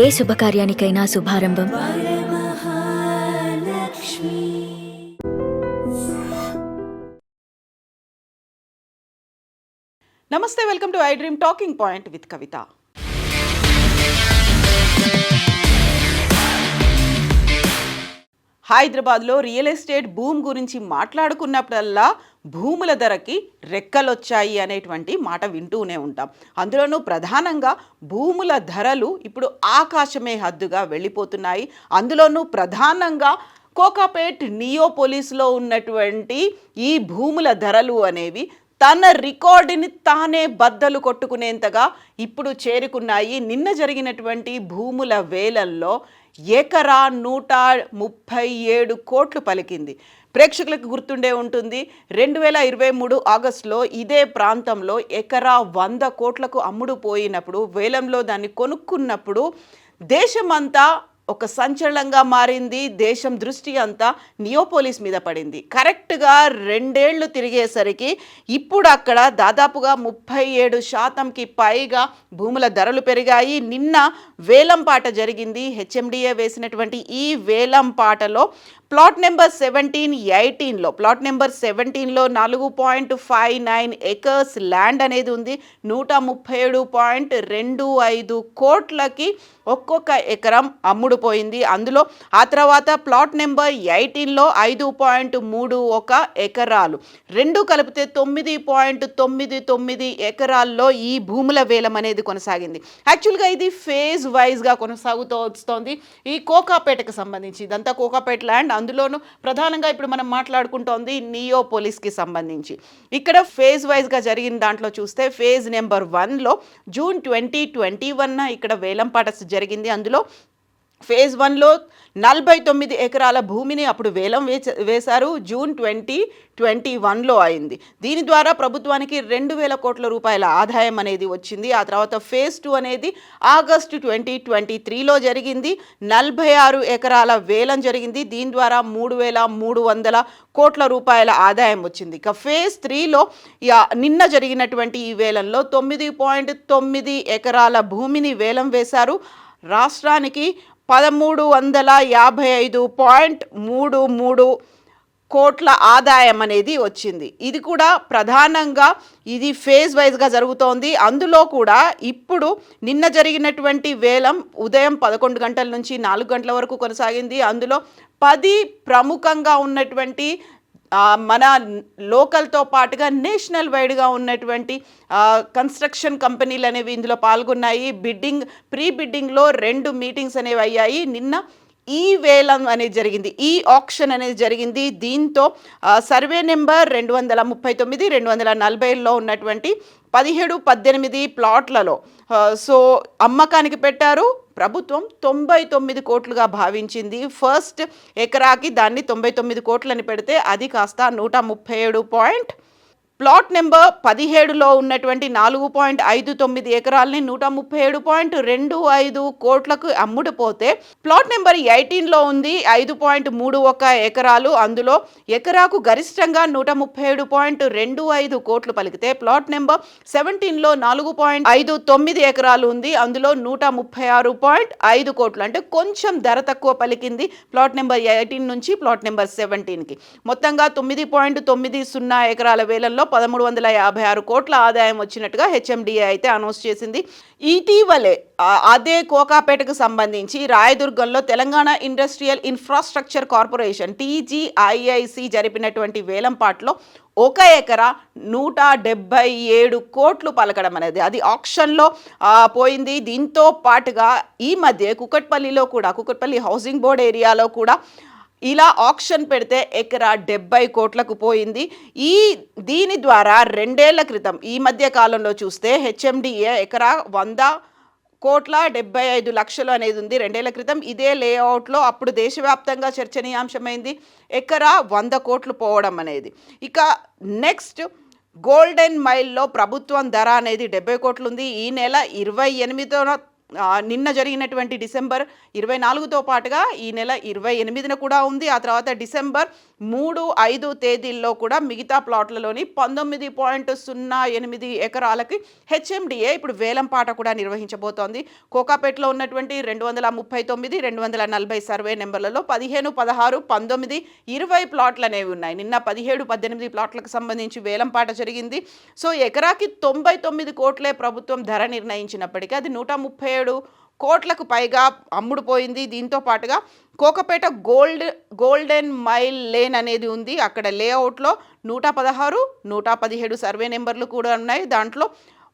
ఏ శుభకార్యానికైనా శుభారంభం. నమస్తే welcome to I dream talking point with Kavitha. హైదరాబాద్లో రియల్ ఎస్టేట్ భూమి గురించి మాట్లాడుకున్నప్పుడల్లా భూముల ధరకి రెక్కలొచ్చాయి అనేటువంటి మాట వింటూనే ఉంటాం. అందులోనూ ప్రధానంగా భూముల ధరలు ఇప్పుడు ఆకాశమే హద్దుగా వెళ్ళిపోతున్నాయి. అందులోనూ ప్రధానంగా కోకాపేట్ నియోపోలిస్లో ఉన్నటువంటి ఈ భూముల ధరలు అనేవి తన రికార్డుని తానే బద్దలు కొట్టుకునేంతగా ఇప్పుడు చేరుకున్నాయి. నిన్న జరిగినటువంటి భూముల వేలల్లో ఎకరా నూట ముప్పై ఏడు కోట్లు పలికింది. ప్రేక్షకులకు గుర్తుండే ఉంటుంది రెండు వేల ఇరవై మూడు ఆగస్టులో ఇదే ప్రాంతంలో ఎకరా వంద కోట్లకు అమ్ముడు పోయినప్పుడు వేలంలో దాన్ని కొనుక్కున్నప్పుడు దేశమంతా ఒక సంచలనంగా మారింది దేశం దృష్టి అంతా నియోపోలిస్ మీద పడింది. కరెక్ట్గా రెండేళ్ళు తిరిగేసరికి ఇప్పుడు అక్కడ దాదాపుగా ముప్పై ఏడు శాతంకి పైగా భూముల ధరలు పెరిగాయి. నిన్న వేలం పాట జరిగింది. హెచ్ఎండిఏ వేసినటువంటి ఈ వేలం పాటలో ప్లాట్ నెంబర్ సెవెంటీన్ ఎయిటీన్లో ప్లాట్ నెంబర్ సెవెంటీన్లో నాలుగు point five nine acres land అనేది ఉంది. నూట ముప్పై ఏడు పాయింట్ రెండు ఐదు కోట్లకి ఒక్కొక్క ఎకరం అమ్ముడు అమ్ముడుపోయింది అందులో ఆ తర్వాత ప్లాట్ నెంబర్ ఎయిటీన్లో ఐదు పాయింట్ మూడు ఒక ఎకరాలు. రెండు కలిపితే తొమ్మిది పాయింట్ తొమ్మిది తొమ్మిది ఎకరాల్లో ఈ భూముల వేలం అనేది కొనసాగింది. యాక్చువల్గా ఇది ఫేజ్ వైజ్గా కొనసాగుతూ వస్తోంది. ఈ కోకాపేటకు సంబంధించి ఇదంతా కోకాపేట ల్యాండ్. అందులోనూ ప్రధానంగా ఇప్పుడు మనం మాట్లాడుకుంటోంది నియోపోలిస్కి సంబంధించి. ఇక్కడ ఫేజ్ వైజ్గా జరిగిన దాంట్లో చూస్తే ఫేజ్ నెంబర్ వన్లో జూన్ ట్వంటీ ట్వంటీ వన్న ఇక్కడ వేలంపాట జరిగింది. అందులో ఫేజ్ వన్లో నలభై తొమ్మిది ఎకరాల భూమిని అప్పుడు వేలం వేచ వేశారు. జూన్ ట్వంటీ ట్వంటీ వన్లో అయింది. దీని ద్వారా ప్రభుత్వానికి రెండు వేల కోట్ల రూపాయల ఆదాయం అనేది వచ్చింది. ఆ తర్వాత ఫేజ్ టూ అనేది ఆగస్టు ట్వంటీ ట్వంటీ త్రీలో జరిగింది. నలభై ఆరు ఎకరాల వేలం జరిగింది. దీని ద్వారా మూడు వేల మూడు వందల కోట్ల రూపాయల ఆదాయం వచ్చింది. ఇక ఫేజ్ త్రీలో నిన్న జరిగినటువంటి ఈ వేలంలో తొమ్మిది పాయింట్ తొమ్మిది ఎకరాల భూమిని వేలం వేశారు. రాష్ట్రానికి పదమూడు వందల యాభై ఐదు పాయింట్ మూడు మూడు కోట్ల ఆదాయం అనేది వచ్చింది. ఇది కూడా ప్రధానంగా ఇది ఫేజ్ వైజ్గా జరుగుతోంది. అందులో కూడా ఇప్పుడు నిన్న జరిగినటువంటి వేలం ఉదయం పదకొండు గంటల నుంచి నాలుగు గంటల వరకు కొనసాగింది. అందులో పది ప్రముఖంగా ఉన్నటువంటి మన లోకల్తో పాటుగా నేషనల్ వైడ్గా ఉన్నటువంటి కన్స్ట్రక్షన్ కంపెనీలు అనేవి ఇందులో పాల్గొన్నాయి. బిడ్డింగ్ ప్రీ బిడ్డింగ్లో రెండు మీటింగ్స్ అనేవి అయ్యాయి. నిన్న ఈ వేలం అనేది జరిగింది. ఈ ఆప్షన్ అనేది జరిగింది. దీంతో సర్వే నెంబర్ రెండు వందల ముప్పై తొమ్మిది రెండు వందల నలభైలో ఉన్నటువంటి పదిహేడు పద్దెనిమిది ప్లాట్లలో. సో అమ్మకానికి పెట్టారు. ప్రభుత్వం తొంభై తొమ్మిది కోట్లుగా భావించింది. ఫస్ట్ ఎకరాకి దాన్ని తొంభై తొమ్మిది కోట్లని పెడితే అది కాస్త నూట ముప్పై ఏడు పాయింట్ ప్లాట్ నెంబర్ పదిహేడులో ఉన్నటువంటి నాలుగు పాయింట్ ఐదు తొమ్మిది ఎకరాలని నూట ముప్పై ఏడు పాయింట్ రెండు ఐదు కోట్లకు అమ్ముడుపోతే ప్లాట్ నెంబర్ ఎయిటీన్లో ఉంది ఐదు పాయింట్ మూడు ఒక ఎకరాలు. అందులో ఎకరాకు గరిష్టంగా నూట ముప్పై ఏడు పాయింట్ రెండు ఐదు కోట్లు పలికితే ప్లాట్ నెంబర్ సెవెంటీన్లో నాలుగు పాయింట్ ఐదు తొమ్మిది ఎకరాలు ఉంది. అందులో నూట ముప్పై ఆరు పాయింట్ ఐదు కోట్లు. అంటే కొంచెం ధర తక్కువ పలికింది ప్లాట్ నెంబర్ ఎయిటీన్ నుంచి ప్లాట్ నెంబర్ సెవెంటీన్కి. మొత్తంగా తొమ్మిది పాయింట్ తొమ్మిది సున్నా ఎకరాల వేలంలో పదమూడు వందల యాభై ఆరు కోట్ల ఆదాయం వచ్చినట్టుగా హెచ్ఎండిఏ అయితే అనౌన్స్ చేసింది. ఇటీవలే అదే కోకాపేటకు సంబంధించి రాయదుర్గంలో Telangana industrial infrastructure corporation TGIIC జరిపినటువంటి వేలంపాట్లో ఒక ఎకరా నూట డెబ్బై ఏడు కోట్లు పలకడం అనేది అది ఆప్షన్లో పోయింది. దీంతో పాటుగా ఈ మధ్య కుకట్పల్లిలో కూడా కుకట్పల్లి హౌసింగ్ బోర్డ్ ఏరియాలో కూడా ఇలా ఆక్షన్ పెడితే ఎకరా డెబ్బై కోట్లకు పోయింది. ఈ దీని ద్వారా రెండేళ్ళ క్రితం ఈ మధ్య కాలంలో చూస్తే హెచ్ఎండిఏ ఎకరా వంద కోట్ల డెబ్బై ఐదు లక్షలు అనేది ఉంది రెండేళ్ళ క్రితం. ఇదే లేఅవుట్లో అప్పుడు దేశవ్యాప్తంగా చర్చనీయాంశమైంది. ఎకరా వంద కోట్లు పోవడం అనేది. ఇక నెక్స్ట్ గోల్డెన్ మైల్లో ప్రభుత్వం ధర అనేది డెబ్బై కోట్లు ఉంది. ఈ నెల ఇరవై ఎనిమిదో నిన్న జరిగినటువంటి డిసెంబర్ ఇరవై నాలుగుతో పాటుగా ఈ నెల ఇరవై ఎనిమిదిన కూడా ఉంది. ఆ తర్వాత డిసెంబర్ మూడు ఐదు తేదీల్లో కూడా మిగతా ప్లాట్లలోని పంతొమ్మిది పాయింట్ సున్నా ఎనిమిది ఎకరాలకి హెచ్ఎండిఏ ఇప్పుడు వేలంపాట కూడా నిర్వహించబోతోంది. కోకాపేటలో ఉన్నటువంటి రెండు వందల ముప్పై తొమ్మిది రెండు వందల నలభై సర్వే నెంబర్లలో పదిహేను పదహారు పంతొమ్మిది ఇరవై ప్లాట్లు అనేవి ఉన్నాయి. నిన్న పదిహేడు పద్దెనిమిది ప్లాట్లకు సంబంధించి వేలంపాట జరిగింది. సో ఎకరాకి తొంభై తొమ్మిది కోట్లే ప్రభుత్వం ధర నిర్ణయించినప్పటికీ అది నూట ముప్పై ఏడు కోట్లకు పైగా అమ్ముడుపోయింది దీంతో పాటుగా Kokapet gold golden mile lane అనేది ఉంది. అక్కడ లేఅవుట్లో నూట పదహారు నూట పదిహేడు సర్వే నెంబర్లు కూడా ఉన్నాయి. దాంట్లో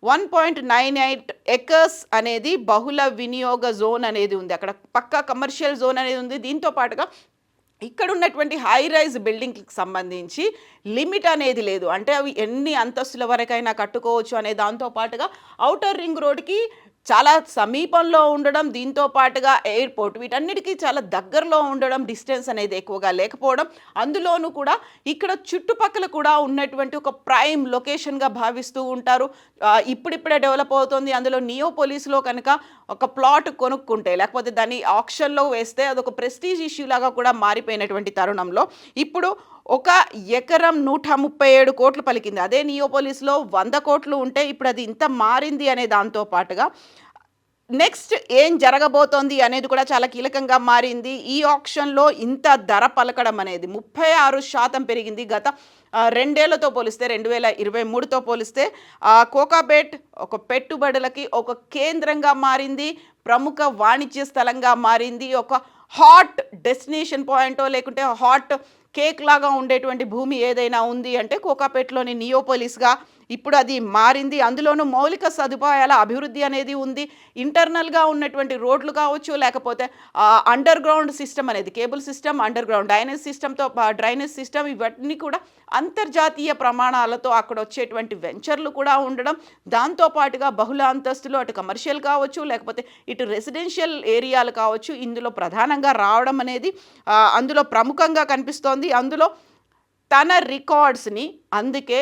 one point nine eight acres అనేది బహుళ వినియోగ జోన్ అనేది ఉంది. అక్కడ పక్కా కమర్షియల్ జోన్ అనేది ఉంది. దీంతో పాటుగా ఇక్కడ ఉన్నటువంటి హై రైజ్ బిల్డింగ్కి సంబంధించి లిమిట్ అనేది లేదు. అంటే అవి ఎన్ని అంతస్తుల వరకైనా కట్టుకోవచ్చు అనే దాంతో పాటుగా ఔటర్ రింగ్ రోడ్కి చాలా సమీపంలో ఉండడం దీంతో పాటుగా ఎయిర్పోర్ట్ వీటన్నిటికీ చాలా దగ్గరలో ఉండడం డిస్టెన్స్ అనేది ఎక్కువగా లేకపోవడం అందులోనూ కూడా ఇక్కడ చుట్టుపక్కల కూడా ఉన్నటువంటి ఒక ప్రైమ్ లొకేషన్గా భావిస్తూ ఉంటారు. ఇప్పుడిప్పుడే డెవలప్ అవుతుంది. అందులో నియో పోలీస్లో కనుక ఒక ప్లాట్ కొనుక్కుంటే లేకపోతే దాన్ని ఆప్షన్లో వేస్తే అదొక ప్రెస్టీజ్ ఇష్యూ లాగా కూడా మారిపోయినటువంటి తరుణంలో ఇప్పుడు ఒక ఎకరం నూట ముప్పై ఏడు కోట్లు పలికింది. అదే నియోపోలిస్లో వంద కోట్లు ఉంటే ఇప్పుడు అది ఇంత మారింది అనే దాంతో పాటుగా నెక్స్ట్ ఏం జరగబోతోంది అనేది కూడా చాలా కీలకంగా మారింది. ఈ ఆప్షన్లో ఇంత ధర పలకడం అనేది ముప్పై ఆరు శాతం పెరిగింది. గత రెండేళ్ళతో పోలిస్తే రెండు వేల ఇరవై మూడుతో పోలిస్తే కోకాబెట్ కోకాబేట్ ఒక పెట్టుబడులకి ఒక కేంద్రంగా మారింది. ప్రముఖ వాణిజ్య స్థలంగా మారింది. ఒక హాట్ డెస్టినేషన్ పాయింటో లేకుంటే హాట్ కేక్ లాగా ఉండేటువంటి భూమి ఏదైనా ఉంది అంటే కోకాపేటలోని నియోపోలిస్గా ఇప్పుడు అది మారింది. అందులోనూ మౌలిక సదుపాయాల అభివృద్ధి అనేది ఉంది. ఇంటర్నల్గా ఉన్నటువంటి రోడ్లు కావచ్చు లేకపోతే అండర్ గ్రౌండ్ సిస్టమ్ అనేది cable system under ground drainage సిస్టమ్తో డ్రైనేజ్ సిస్టమ్ ఇవన్నీ కూడా అంతర్జాతీయ ప్రమాణాలతో అక్కడ వచ్చేటువంటి వెంచర్లు కూడా ఉండడం. దాంతో పాటుగా బహుళ అంతస్తులు అటు కమర్షియల్ కావచ్చు లేకపోతే ఇటు రెసిడెన్షియల్ ఏరియాలు కావచ్చు ఇందులో ప్రధానంగా రావడం అనేది అందులో ప్రముఖంగా కనిపిస్తోంది. అందులో తన రికార్డ్స్ని అందుకే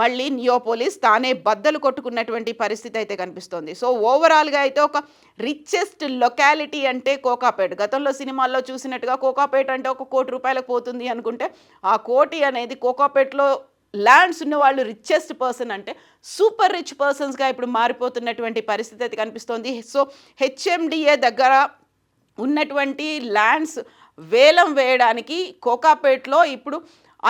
మళ్ళీ నియోపోలిస్ తానే బద్దలు కొట్టుకున్నటువంటి పరిస్థితి అయితే కనిపిస్తోంది. సో ఓవరాల్గా అయితే ఒక రిచెస్ట్ లొకాలిటీ అంటే కోకాపేట్. గతంలో సినిమాల్లో చూసినట్టుగా కోకాపేట్ అంటే ఒక కోటి రూపాయలకు పోతుంది అనుకుంటే ఆ కోటి అనేది కోకాపేట్లో ల్యాండ్స్ ఉన్న వాళ్ళు రిచెస్ట్ పర్సన్ అంటే సూపర్ రిచ్ పర్సన్స్గా ఇప్పుడు మారిపోతున్నటువంటి పరిస్థితి అయితే కనిపిస్తోంది. సో హెచ్ఎండిఏ దగ్గర ఉన్నటువంటి ల్యాండ్స్ వేలం వేయడానికి కోకాపేట్లో ఇప్పుడు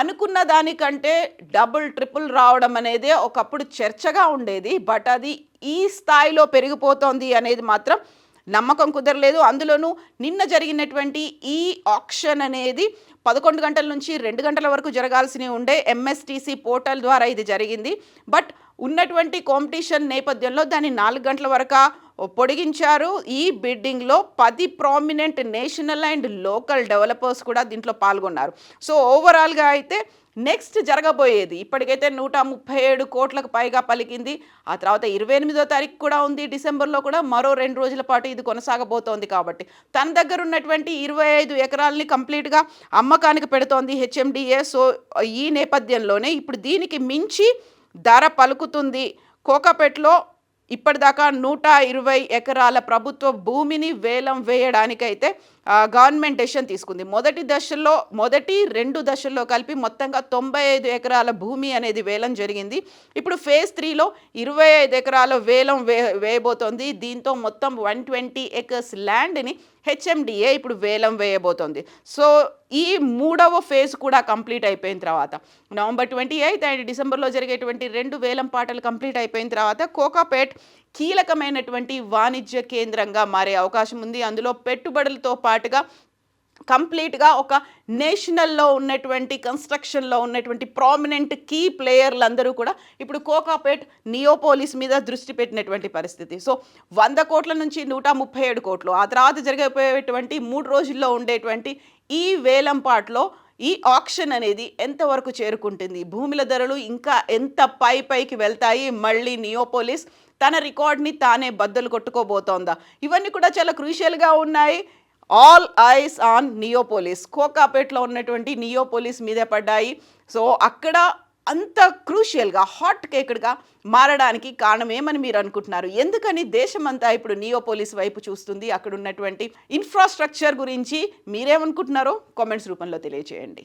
అనుకున్న దానికంటే డబుల్ ట్రిపుల్ రావడం అనేది ఒకప్పుడు చర్చగా ఉండేది. బట్ అది ఈ స్థాయిలో పెరిగిపోతోంది అనేది మాత్రం నమ్మకం కుదరలేదు. అందులోనూ నిన్న జరిగినటువంటి ఈ ఆక్షన్ అనేది పదకొండు గంటల నుంచి రెండు గంటల వరకు జరగాల్సి ఉండే ఎంఎస్టీసీ పోర్టల్ ద్వారా ఇది జరిగింది. బట్ ఉన్నటువంటి కాంపిటీషన్ నేపథ్యంలో దాన్ని నాలుగు గంటల వరకు పొడిగించారు. ఈ బిడ్డింగ్లో పది prominent national and local developers కూడా దీంట్లో పాల్గొన్నారు. సో ఓవరాల్గా అయితే నెక్స్ట్ జరగబోయేది ఇప్పటికైతే నూట ముప్పై ఏడు కోట్లకు పైగా పలికింది. ఆ తర్వాత ఇరవై ఎనిమిదో తారీఖు కూడా ఉంది. డిసెంబర్లో కూడా మరో రెండు రోజుల పాటు ఇది కొనసాగబోతోంది కాబట్టి. తన దగ్గర ఉన్నటువంటి ఇరవై ఐదు ఎకరాలని కంప్లీట్గా అమ్మకానికి పెడుతోంది హెచ్ఎండిఏ. సో ఈ నేపథ్యంలోనే ఇప్పుడు దీనికి మించి ధర పలుకుతుంది. కోకాపేటలో ఇప్పటిదాకా నూట ఇరవై ఎకరాల ప్రభుత్వ భూమిని వేలం వేయడానికైతే గవర్నమెంట్ డెసిషన్ తీసుకుంది. మొదటి దశలో మొదటి రెండు దశల్లో కలిపి మొత్తంగా తొంభై ఐదు ఎకరాల భూమి అనేది వేలం జరిగింది. ఇప్పుడు ఫేజ్ త్రీలో ఇరవై ఐదు ఎకరాల వేలం వే వేయబోతోంది. దీంతో మొత్తం వన్ ట్వంటీ ఎకర్స్ ల్యాండ్ని హెచ్ఎండిఏ ఇప్పుడు వేలం వేయబోతోంది. సో ఈ మూడవ ఫేజ్ కూడా కంప్లీట్ అయిపోయిన తర్వాత నవంబర్ ట్వంటీ ఎయిత్ అండ్ డిసెంబర్లో జరిగేటువంటి రెండు వేలం పాటలు కంప్లీట్ అయిపోయిన తర్వాత కోకాపేట్ కీలకమైనటువంటి వాణిజ్య కేంద్రంగా మారే అవకాశం ఉంది. అందులో పెట్టుబడులతో పాటుగా కంప్లీట్గా ఒక నేషనల్లో ఉన్నటువంటి కన్స్ట్రక్షన్లో ఉన్నటువంటి ప్రామినెంట్ కీ ప్లేయర్లు అందరూ కూడా ఇప్పుడు కోకాపేట్ నియోపోలిస్ మీద దృష్టి పెట్టినటువంటి పరిస్థితి. సో వంద కోట్ల నుంచి నూట ముప్పై ఏడు కోట్లు. ఆ తర్వాత జరగబోయేటువంటి మూడు రోజుల్లో ఉండేటువంటి ఈ వేలంపాట్లో ఈ ఆక్షన్ అనేది ఎంతవరకు చేరుకుంటుంది? భూముల ధరలు ఇంకా ఎంత పై పైకి వెళ్తాయి? మళ్ళీ నియోపోలిస్ తన రికార్డ్ని తానే బద్దలు కొట్టుకోబోతోందా? ఇవన్నీ కూడా చాలా క్రూషియల్గా ఉన్నాయి. All eyes on Neopolis. కోకాపేట్లో ఉన్నటువంటి నియోపోలిస్ మీద పడ్డాయి. సో అక్కడ అంత క్రూషియల్గా హాట్ కేకడ్గా మారడానికి కారణం ఏమని మీరు అనుకుంటున్నారు? ఎందుకని దేశమంతా ఇప్పుడు నియోపోలిస్ వైపు చూస్తుంది? అక్కడ ఉన్నటువంటి ఇన్ఫ్రాస్ట్రక్చర్ గురించి మీరేమనుకుంటున్నారో కామెంట్స్ రూపంలో తెలియజేయండి